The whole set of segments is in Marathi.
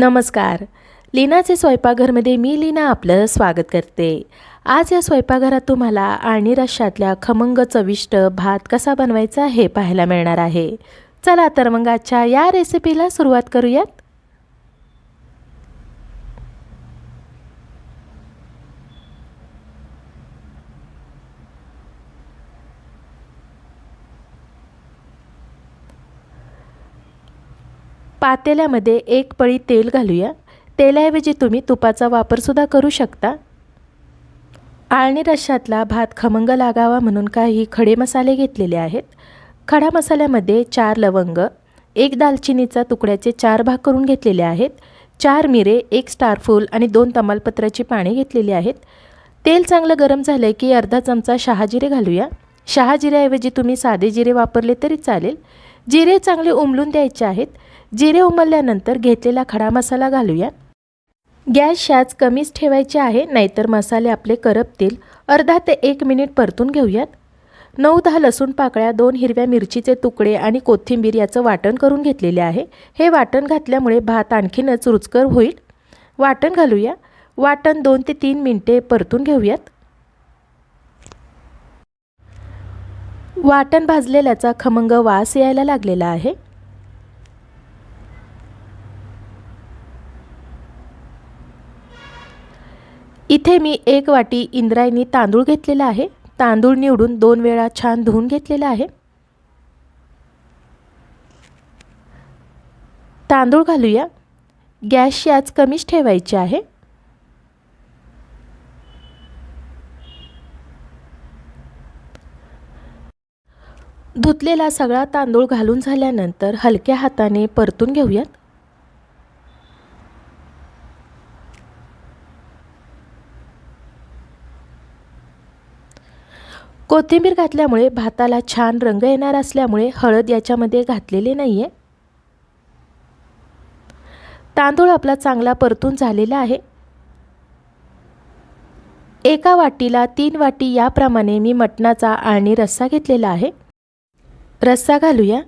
नमस्कार. लीनाचे स्वयंपाकघरमध्ये मी लीना आपलं स्वागत करते. आज या स्वयंपाकघरात तुम्हाला आणि रश्श्यातल्या खमंग चविष्ट भात कसा बनवायचा हे पाहायला मिळणार आहे. चला तर मग आजच्या या रेसिपीला सुरुवात करूयात. पातेल्यामध्ये एक पळी तेल घालूया. तेलाऐवजी तुम्ही तुपाचा वापरसुद्धा करू शकता. आळणी रश्श्यातला भात खमंग लागावा म्हणून काही खडे मसाले घेतलेले आहेत. खडा मसाल्यामध्ये चार लवंग एक दालचिनीचा तुकड्याचे चार भाग करून घेतलेले आहेत. चार मिरे एक स्टारफूल आणि दोन तमालपत्राची पाने घेतलेली आहेत. तेल चांगलं गरम झालं की अर्धा चमचा शहाजिरे घालूया. शहाजिऱ्याऐवजी तुम्ही साधे जिरे वापरले तरी चालेल. जिरे चांगले उमलून द्यायचे आहेत. जिरे उमलल्यानंतर घेतलेला खडा मसाला घालूया गॅस शाच कमीच ठेवायचे आहे नाहीतर मसाले आपले करपतील. अर्धा ते एक मिनिट परतून घेऊयात. नऊ दहा लसूण पाकळ्या दोन हिरव्या मिरचीचे तुकडे आणि कोथिंबीर याचं वाटण करून घेतलेले आहे. हे वाटण घातल्यामुळे भात आणखीनच रुचकर होईल. वाटण घालूया. वाटण दोन ते तीन मिनटे परतून घेऊयात. वाटण भाजलेल्याचा खमंग वास यायला लागलेला आहे. इथे मी एक वाटी इंद्रायणी तांदूळ घेतलेला आहे. तांदूळ निवडून दोन वेळा छान धुवून घेतलेला आहे. तांदूळ घालूया. गॅसची आज कमीच ठेवायची आहे. धुतलेला सगळा तांदूळ घालून झाल्यानंतर हलक्या हाताने परतून घेऊयात. कोथिंबीर घातल्यामुळे भाताला छान रंग येणार असल्यामुळे हळद याच्यामध्ये घातलेले नाही आहे तांदूळ आपला चांगला परतून झालेला आहे. एका वाटीला तीन वाटी याप्रमाणे मी मटणाचा आणि रस्सा घेतलेला आहे. रस्सा घालूया.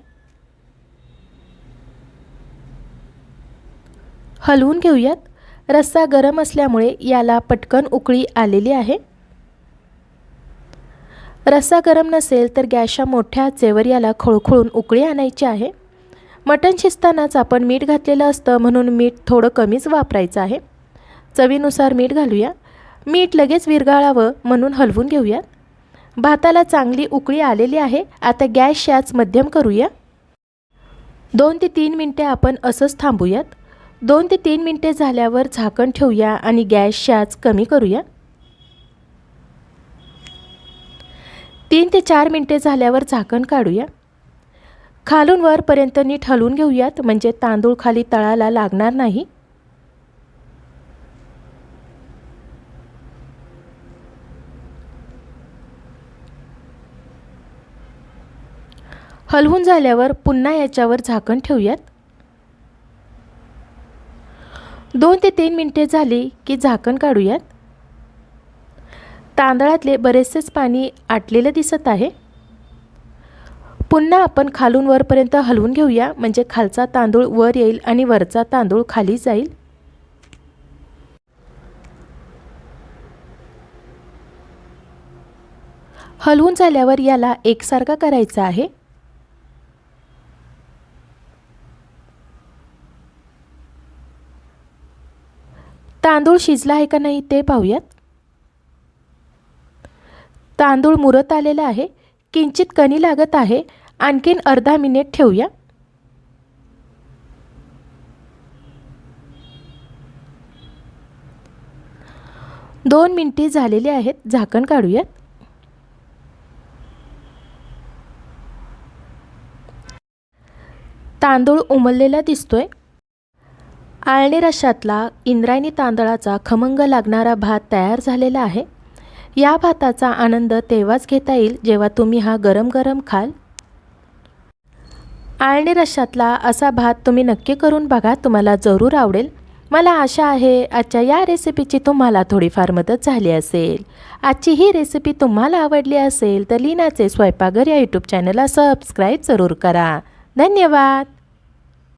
हलवून घेऊयात. रस्सा गरम असल्यामुळे याला पटकन उकळी आलेली आहे. रस्सा गरम नसेल तर गॅसच्या मोठ्या आचेवर याला खळखळून उकळी आणायची आहे. मटण शिजतानाच आपण मीठ घातलेलं असतं म्हणून मीठ थोडं कमीच वापरायचं आहे. चवीनुसार मीठ घालूया. मीठ लगेच विरघाळावं म्हणून हलवून घेऊया. भाताला चांगली उकळी आलेली आहे. आता गॅस याच मध्यम करूया. दोन ते तीन मिनटे आपण असंच थांबूयात. दोन ते तीन मिनटे झाल्यावर झाकण ठेवूया आणि गॅस शाच कमी करूया. तीन ते चार मिनटे झाल्यावर झाकण काढूया. खालून वरपर्यंत नीट हलवून घेऊयात म्हणजे तांदूळ खाली तळाला लागणार नाही. हलवून झाल्यावर पुन्हा याच्यावर झाकण ठेवूयात. दोन ते तीन मिनटे झाली की झाकण काढूयात. तांदळातले बरेचसेच पाणी आटलेलं दिसत आहे. पुन्हा आपण खालून वरपर्यंत हलवून घेऊया म्हणजे खालचा तांदूळ वर येईल आणि वरचा तांदूळ खाली जाईल. हलवून झाल्यावर याला एकसारखा करायचा आहे. तांदूळ शिजला आहे का नाही ते पाहूयात. तांदूळ मुरत आलेला आहे. किंचित कणी लागत आहे. आणखीन अर्धा मिनिट ठेवूया. दोन मिनटे झालेली आहेत. झाकण काढूयात. तांदूळ उमललेला दिसतोय. आळणी रशातला इंद्रायणी तांदळाचा खमंग लागणारा भात तयार झालेला आहे. या भाताचा आनंद तेव्हाच घेता येईल जेव्हा तुम्ही हा गरम गरम खाल. आळणी रश्शातला असा भात तुम्ही नक्की करून बघा तुम्हाला जरूर आवडेल. मला आशा आहे आजच्या या रेसिपीची तुम्हाला थोडीफार मदत झाली असेल. आजची ही रेसिपी तुम्हाला आवडली असेल तर लीनाचे स्वयंपाकघर या यूट्यूब चॅनलला सबस्क्राईब जरूर करा. धन्यवाद!